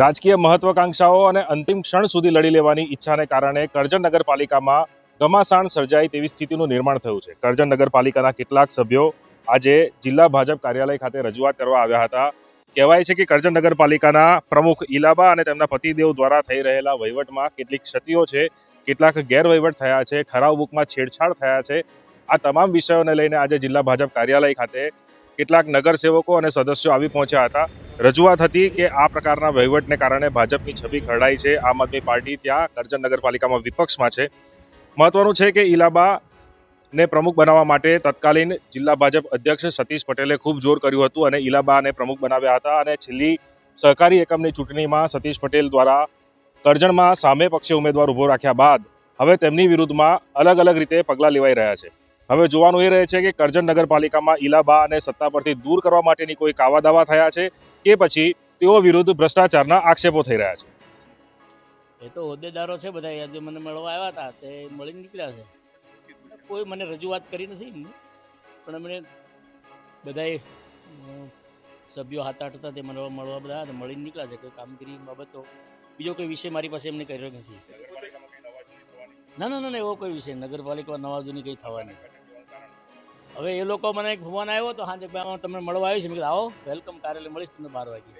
રાજકીય મહત્વાકાંક્ષાઓ અને અંતિમ ક્ષણ સુધી લડી લેવાની ઈચ્છાને કારણે કરજણ નગરપાલિકામાં ઘમાસાણ સર્જાય તેવી સ્થિતિનું નિર્માણ થયું છે. કરજણ નગરપાલિકાના કેટલાક સભ્યો આજે જિલ્લા ભાજપ કાર્યાલય ખાતે રજૂઆત કરવા આવ્યા હતા. કહેવાય છે કે કરજણ નગરપાલિકાના પ્રમુખ ઇલાબા અને તેમના પતિદેવ દ્વારા થઈ રહેલા વહીવટમાં કેટલીક ક્ષતિઓ છે, કેટલાક ગેરવહીવટ થયા છે, ઠરાવ બુકમાં છેડછાડ થયા છે. આ તમામ વિષયોને લઈને આજે જિલ્લા ભાજપ કાર્યાલય ખાતે કેટલાક નગરસેવકો અને સદસ્યો આવી પહોંચ્યા હતા. રજૂઆત હતી કે આ પ્રકારના વહીવટને કારણે ભાજપની છબી ખરડાઈ છે. આમ આદમી પાર્ટી ત્યાં કરજણ નગરપાલિકામાં વિપક્ષમાં છે. મહત્વનું છે કે ઇલાબા ને પ્રમુખ બનાવવા માટે તત્કાલીન જિલ્લા ભાજપ અધ્યક્ષ સતીશ પટેલે ખૂબ જોર કર્યું હતું અને ઇલાબાને પ્રમુખ બનાવ્યા હતા અને છેલ્લી સહકારી એકમની ચૂંટણીમાં સતીશ પટેલ દ્વારા કરજણમાં સામે પક્ષે ઉમેદવાર ઊભો રાખ્યા બાદ હવે તેમની વિરુદ્ધમાં અલગ અલગ રીતે પગલાં લેવાઈ રહ્યા છે. હવે જોવાનું એ રહે છે કે કરજણ નગરપાલિકામાં ઇલાબા અને સત્તા પરથી દૂર કરવા માટેની કોઈ કાવાદાવા થયા છે કે પછી તેઓ વિરુદ્ધ ભ્રષ્ટાચારના આક્ષેપો થઈ રહ્યા છે. એ તો હોદ્દેદારો છે બધા આજે મને મળવા આવ્યા હતા તે મળીને નીકળ્યા છે. કોઈ મને રજૂઆત કરી નથી પણ અમને બધાએ સભ્યો હાથ આઠ હતા તે મને મળવા બધા હતા, મળીને નીકળ્યા છે. કોઈ કામગીરી બાબતો બીજો કોઈ વિષય મારી પાસે એમને કર્યો નથી. ના ના ના એવો કોઈ વિષય નગરપાલિકા નગરપાલિકામાં નવાજૂની કંઈ થવાની. હવે એ લોકો મને એક ફોન આવ્યો તો હા, તમને મળવા આવી છે મેં આવો વેલકમ કાર્યાલય મળીશ તમને બાર વાગે